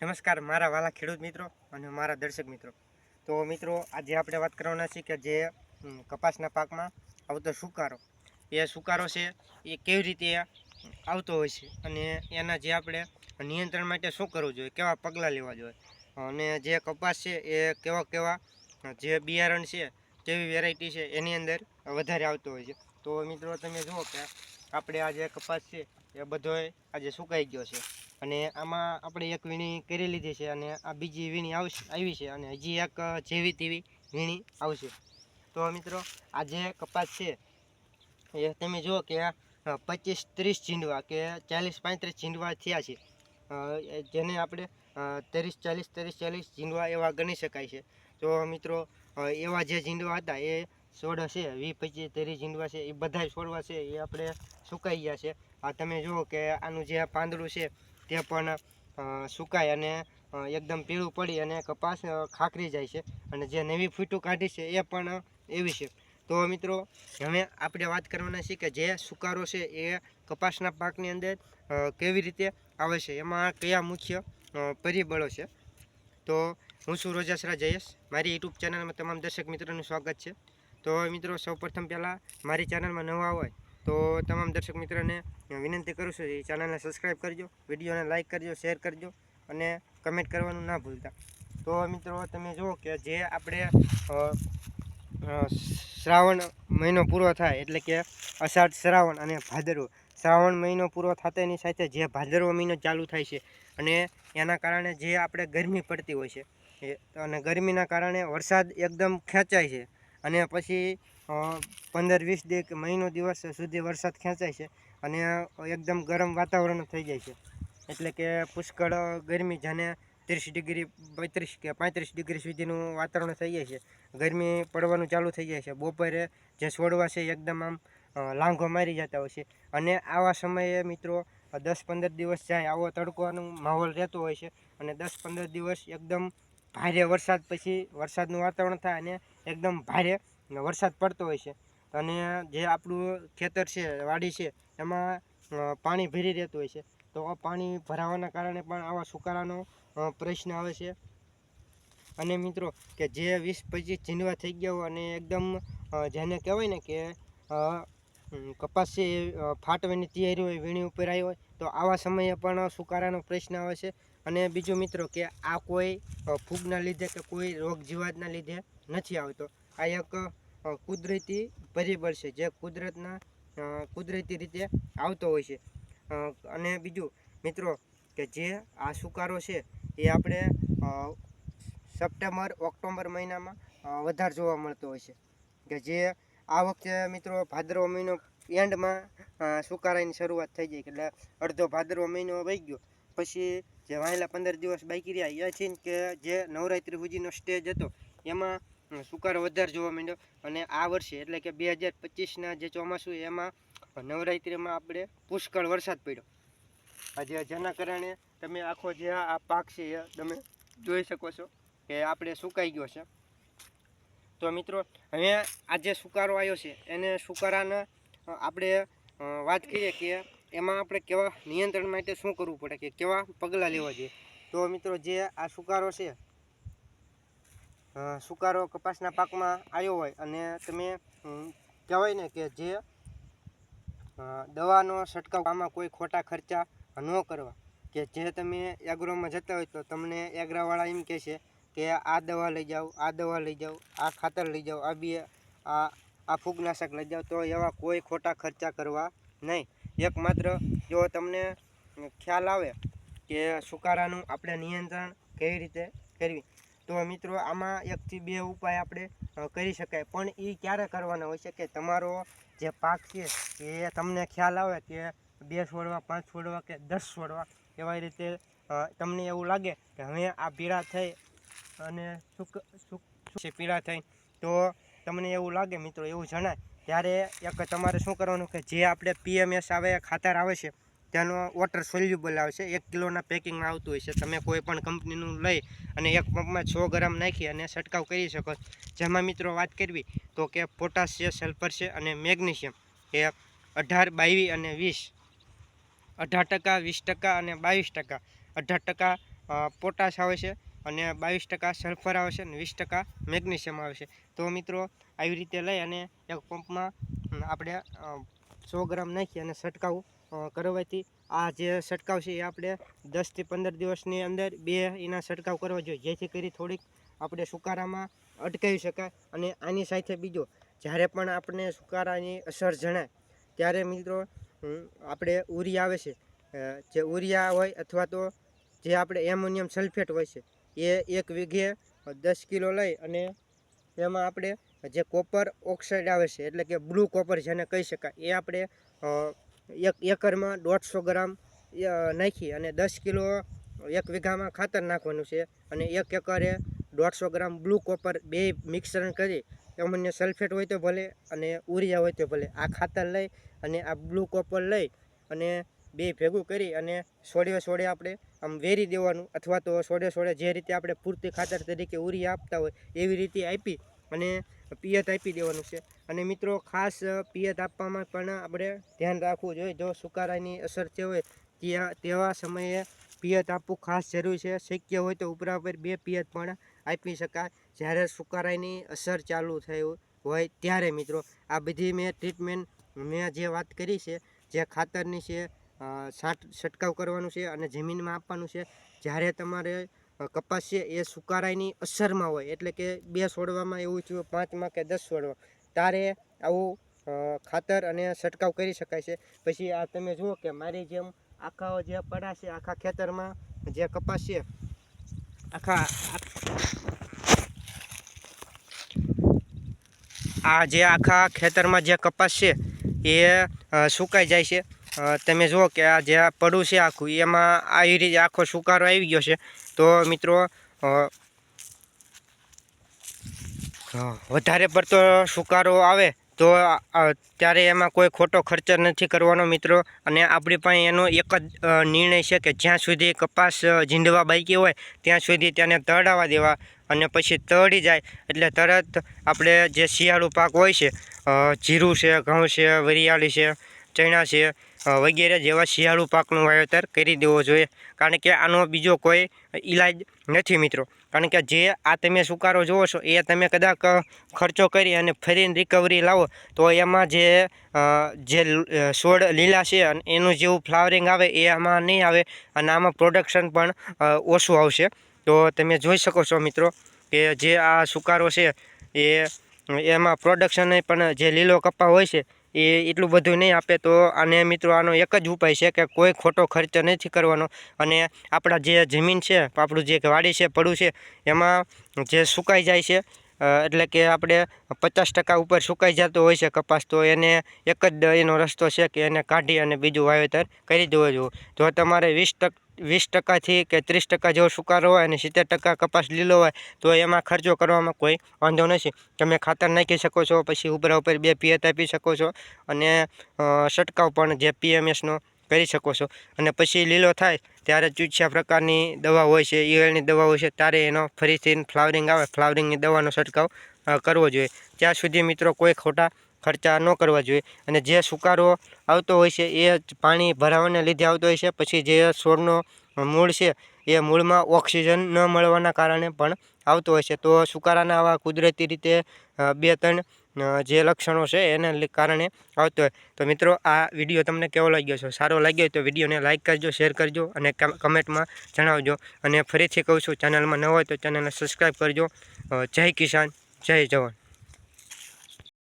નમસ્કાર, મારા વાલા ખેડૂત મિત્રો અને મારા દર્શક મિત્રો. તો મિત્રો, આજે આપણે વાત કરવાના છીએ કે જે કપાસના પાકમાં આવતો સુકારો. એ સુકારો છે, એ કેવી રીતે આવતો હોય છે અને એના જે આપણે નિયંત્રણ માટે શું કરવું જોઈએ, કેવા પગલાં લેવા જોઈએ? અને જે કપાસ છે, એ કેવા કેવા, જે બિયારણ છે, કેવી વેરાયટી છે, એની અંદર વધારે આવતો હોય છે. તો મિત્રો, તમે જુઓ કે આપણે આ જે કપાસ છે, એ બધોય આજે સુકાઈ ગયો છે. અને આમાં આપણે એક વીણી કરી લીધી છે અને આ બીજી વીણી આવશે, આવી છે અને હજી એક જેવી તેવી વીણી આવશે. તો મિત્રો, આ જે કપાસ છે, એ તમે જુઓ કે પચીસ ત્રીસ ચીંડવા કે ચાલીસ પાંત્રીસ ચીંડવા થયા છે. જેને આપણે ત્રીસ, ચાલીસ ત્રીસ, ચાલીસ ચીંડવા એવા ગણી શકાય છે. તો મિત્રો એવા જે ઝીંડવા હતા, એ સોળ છે વીસ પચીસ, ત્રીસ ઝીંડવા છે, એ બધા છોડવા છે, એ આપણે સુકાઈ ગયા છે. આ તમે જુઓ કે આનું જે પાંદડું છે, તે પણ સુકાય અને એકદમ પીળું પડી અને કપાસ ખાખરી જાય છે. અને જે નવી ફૂટું કાઢી છે, એ પણ એવી છે. તો મિત્રો, હવે આપણે વાત કરવાના છીએ કે જે સુકારો છે, એ કપાસના પાકની અંદર કેવી રીતે આવે છે, એમાં કયા મુખ્ય પરિબળો છે. તો હું છું રોજાસરા જયેશ. મારી યુટ્યુબ ચેનલમાં તમામ દર્શક મિત્રોનું સ્વાગત છે. તો મિત્રો, સૌપ્રથમ પહેલાં મારી ચેનલમાં નવા હોય તો તમામ દર્શક મિત્રોને વિનંતી કરું છું એ ચેનલને સબસ્ક્રાઈબ કરજો, વિડીયોને લાઇક કરજો શેર કરજો અને કમેન્ટ કરવાનું ના ભૂલતા. તો મિત્રો, તમે જુઓ કે જે આપણે શ્રાવણ મહિનો પૂરો થાય એટલે કે અષાઢ, શ્રાવણ અને ભાદરવો. શ્રાવણ મહિનો પૂરો થતાની સાથે જે ભાદરવો મહિનો ચાલુ થાય છે અને એના કારણે જે આપણે ગરમી પડતી હોય છે અને ગરમીના કારણે વરસાદ એકદમ ખેંચાય છે. અને પછી પંદર, વીસ દે કે મહિનો દિવસ સુધી વરસાદ ખેંચાય છે અને એકદમ ગરમ વાતાવરણ થઈ જાય છે. એટલે કે પુષ્કળ ગરમી જેને ત્રીસ ડિગ્રી, બત્રીસ કે પાંત્રીસ ડિગ્રી સુધીનું વાતાવરણ થઈ જાય છે. ગરમી પડવાનું ચાલુ થઈ જાય છે. બપોરે જે છોડવા છે એકદમ આમ લાંઘો મારી જતા હોય છે. અને આવા સમયે મિત્રો, દસ પંદર દિવસ જાય આવો તડકોનો માહોલ રહેતો હોય છે અને દસ પંદર દિવસ એકદમ ભારે વરસાદ પછી વરસાદનું વાતાવરણ થાય અને એકદમ ભારે વરસાદ પડતો હોય છે. અને જે આપણું ખેતર છે, વાડી છે, એમાં પાણી ભરી રહેતું હોય છે. તો આ પાણી ભરાવાના કારણે પણ આવા સુકારાનો પ્રશ્ન આવે છે. અને મિત્રો, કે જે વીસ પચીસ ઝીંડવા થઈ ગયા હોય અને એકદમ જેને કહેવાય ને કે કપાસ છે ફાટવાની તૈયારી હોય, વીણી ઉપર આવી હોય, તો આવા સમયે પણ સુકારાનો પ્રશ્ન આવે છે. અને બીજું મિત્રો કે આ કોઈ ફૂગના લીધે કે કોઈ રોગ જીવાતના લીધે નથી આવતો. આ એક કુદરતી પરિબળ છે જે કુદરતના કુદરતી રીતે આવતો હોય છે. અને બીજું, મિત્રો, કે જે આ સુકારો છે એ આપણે સપ્ટેમ્બર ઓક્ટોબર મહિનામાં વધારે જોવા મળતો હોય છે. કે જે આ વખતે, મિત્રો, ભાદરવો મહિનો એન્ડમાં સુકારાની શરૂઆત થઈ જાય એટલે અડધો ભાદરવો મહિનો વહી ગયો. પછી જે વાંચેલા પંદર દિવસ બાકી રહ્યા. એ છે કે જે નવરાત્રિ સુધીનો સ્ટેજ હતો, એમાં સુકારો વધારે જોવા માંડ્યો. અને આ વર્ષે એટલે કે બે હજાર પચીસના જે ચોમાસું એમાં નવરાત્રિમાં આપણે પુષ્કળ વરસાદ પડ્યો. આજે જેના કારણે તમે આખો જે આ પાક છે, એ તમે જોઈ શકો છો કે આપણે સુકાઈ ગયો છે. તો મિત્રો હવે આ જે સુકારો આવ્યો છે, એને સુકારાના આપણે વાત કરીએ કે એમાં આપણે કેવા નિયંત્રણ માટે શું કરવું પડે કે કેવા પગલાં લેવા જોઈએ? તો મિત્રો જે આ સુકારો છે સુકારો કપાસના પાકમાં આવ્યો હોય અને તમે કહેવાય ને કે જે દવાનો છંટકાવ આમાં કોઈ ખોટા ખર્ચા ન કરવા. કે જે તમે એગ્રોમાં જતા હોય તો તમને એગ્રાવાળા એમ કહે છે કે આ દવા લઈ જાઓ, આ દવા લઈ જાઓ, આ ખાતર લઈ જાઓ, આ બી, આ આ ફૂગનાશક લઈ જાઓ, તો એવા કોઈ ખોટા ખર્ચા કરવા નહીં. એકમાત્ર જો તમને ખ્યાલ આવે કે સુકારાનું આપણે નિયંત્રણ કેવી રીતે કરવી. તો મિત્રો, આમાં એકથી બે ઉપાય આપણે કરી શકાય. પણ એ ક્યારે કરવાના હોય છે કે તમારો જે પાક છે, એ તમને ખ્યાલ આવે કે બે છોડવા, પાંચ છોડવા કે દસ છોડવા એવા રીતે તમને એવું લાગે કે હવે આ પીળા થઈ અને સુક સુક પીડા થઈ. તો તમને એવું લાગે, મિત્રો, એવું જણાય ત્યારે એક તમારે શું કરવાનું કે જે આપણે પીએમએસ આવે, ખાતર આવે છે, તેનો વોટર સોલ્યુબલ આવે છે. એક કિલોના પેકિંગમાં આવતું હોય છે. તમે કોઈ પણ કંપનીનું લઈ અને એક પંપમાં છ ગ્રામ નાખી અને છંટકાવ કરી શકો. જેમાં મિત્રો વાત કરવી તો કે પોટાશ છે સલ્ફર છે અને મેગ્નેશિયમ. એ અઢાર બાવીસ અને વીસ. અઢાર ટકા, વીસ ટકા અને બાવીસ ટકા. અઢાર ટકા પોટાશ આવે છે. અને બાવીસ ટકા સલ્ફર આવે છે અને વીસ ટકા મેગ્નેશિયમ આવે છે તો મિત્રો, આવી રીતે લઈ અને એક પંપમાં આપણે સો ગ્રામ નાખી અને છંટકાવ કરવાથી આ જે છંટકાવ છે એ આપણે દસથી પંદર દિવસની અંદર બે એના છંટકાવ કરવા જોઈએ. જેથી કરી થોડીક આપણે સુકારામાં અટકાવી શકાય. અને આની સાથે બીજો, જ્યારે પણ આપણે સુકારાની અસર જણાય, ત્યારે મિત્રો આપણે ઉરી આવે છે. જે ઉરિયા હોય અથવા તો જે આપણે એમોનિયમ સલ્ફેટ હોય છે એ એક વીઘે દસ કિલો લઈ અને એમાં આપણે જે કોપર ઓક્સાઇડ આવે છે, એટલે કે બ્લુ કોપર જેને કહી શકાય, એ આપણે એક એકરમાં દોઢસો ગ્રામ નાખી અને દસ કિલો એક વીઘામાં ખાતર નાખવાનું છે અને એક એકરે દોઢસો ગ્રામ બ્લુ કોપર બે મિશ્રણ કરી એમને સલ્ફેટ હોય તો ભલે અને ઉરિયા હોય તો ભલે, આ ખાતર લઈ અને આ બ્લુ કોપર લઈ અને બે ભેગું કરી અને સોડે સોડે આપણે આમ વેરી દેવાનું અથવા તો સોડે સોડે જે રીતે આપણે પૂરતી ખાતર તરીકે ઉરી આપતા હોય એવી રીતે આપી અને પિયત આપી દેવાનું છે. અને મિત્રો ખાસ પિયત આપવામાં પણ આપણે ધ્યાન રાખવું જોઈએ. જો સુકારાની અસર થઈ હોય ત્યાં તેવા સમયે પિયત આપવું ખાસ જરૂરી છે. શક્ય હોય તો ઉપરા ઉપર બે પિયત પણ આપી શકાય. જ્યારે સુકારાની અસર ચાલુ થઈ હોય ત્યારે મિત્રો આ બધી મેં ટ્રીટમેન્ટ મેં જે વાત કરી છે, જે ખાતરની છે છાંટ, છંટકાવ કરવાનું છે અને જમીનમાં આપવાનું છે. જ્યારે તમારે કપાસ છે એ સુકારાઈની અસરમાં હોય, એટલે કે બે છોડવામાં એવું થયું, પાંચમાં કે દસ છોડવા ત્યારે આવું ખાતર અને છંટકાવ કરી શકાય છે. પછી આ તમે જુઓ કે મારી જેમ આખા જે પડા છે, આખા ખેતરમાં જે કપાસ છે, આખા, આ જે આખા ખેતરમાં જે કપાસ છે એ સુકાઈ જાય છે. તમે જુઓ કે આ જે પડું છે આખું, એમાં આવી રીતે આખો સુકારો આવી ગયો છે. તો મિત્રો વધારે પડતો સુકારો આવે તો ત્યારે એમાં કોઈ ખોટો ખર્ચ નથી કરવાનો મિત્રો. અને આપણી પાસે એનો એક જ નિર્ણય છે કે જ્યાં સુધી કપાસ ઝીંડવા બાકી હોય, ત્યાં સુધી તેને તળાવવા દેવા અને પછી તળી જાય. એટલે તરત આપણે જે શિયાળુ પાક હોય છે જીરું છે, ઘઉં છે, વરિયાળી છે ચણા છે વગેરે જેવા શિયાળુ પાકનું વાવેતર કરી દેવો જોઈએ. કારણ કે આનો બીજો કોઈ ઈલાજ નથી મિત્રો. કારણ કે જે આ તમે સુકારો જુઓ છો, એ તમે કદાચ ખર્ચો કરી અને ફરીને રિકવરી લાવો, તો એમાં જે જે છોડ લીલા છે અને એનું જેવું ફ્લાવરિંગ આવે એ આમાં નહીં આવે અને આમાં પ્રોડક્શન પણ ઓછું આવશે. તો તમે જોઈ શકો છો મિત્રો કે જે આ સુકારો છે, એ, એમાં પ્રોડક્શન પણ જે લીલો કપ્પા હોય છે એ એટલું બધું નહીં આપે તો આને મિત્રો આનો એક જ ઉપાય છે કે કોઈ ખોટો ખર્ચ નથી કરવાનો. અને આપણા જે જમીન છે, આપણું જે વાડી છે, પડું છે, એમાં જે સુકાઈ જાય છે એટલે કે આપણે પચાસ ટકા ઉપર સુકાઈ જતો હોય છે કપાસ, તો એને એક જ એનો રસ્તો છે કે એને કાઢી અને બીજું વાવેતર કરી દેવો જોઈએ. જો તમારે વીસ ટક વીસ ટકાથી કે ત્રીસ ટકા જેવો સુકારો હોય અને સિત્તેર ટકા કપાસ લીલો હોય, તો એમાં ખર્ચો કરવામાં કોઈ વાંધો નથી. તમે ખાતર નાખી શકો છો, પછી ઉપરા ઉપર બે પિયત આપી શકો છો અને છંટકાવ પણ જે પીએમએસનો કરી શકો છો. અને પછી લીલો થાય ત્યારે ચૂચ્યા પ્રકારની દવા હોય છે, ઈયળની દવા હોય છે, ત્યારે એનો ફરીથી ફ્લાવરિંગ આવે. ફ્લાવરિંગની દવાનો છંટકાવ કરવો જોઈએ. ત્યાં સુધી મિત્રો કોઈ ખોટા ખર્ચા ન કરવા જોઈએ. અને જે સુકારો આવતો હોય છે, એ પાણી ભરાવાને લીધે આવતો હોય છે. પછી જે છોડનો મૂળ છે, એ મૂળમાં ઓક્સિજન ન મળવાના કારણે પણ આવતો હોય છે. તો સુકારાના આવા કુદરતી રીતે બે ત્રણ જે લક્ષણો છે, એને કારણે આવતો હોય. તો મિત્રો, આ વીડિયો તમને કેવો લાગ્યો છે? સારો લાગ્યો તો વિડીયોને લાઇક કરજો, શેર કરજો અને કમેન્ટમાં જણાવજો. અને ફરીથી કહું છું, ચેનલમાં ન હોય તો ચેનલને સબસ્ક્રાઈબ કરજો. જય કિસાન, જય જવાન.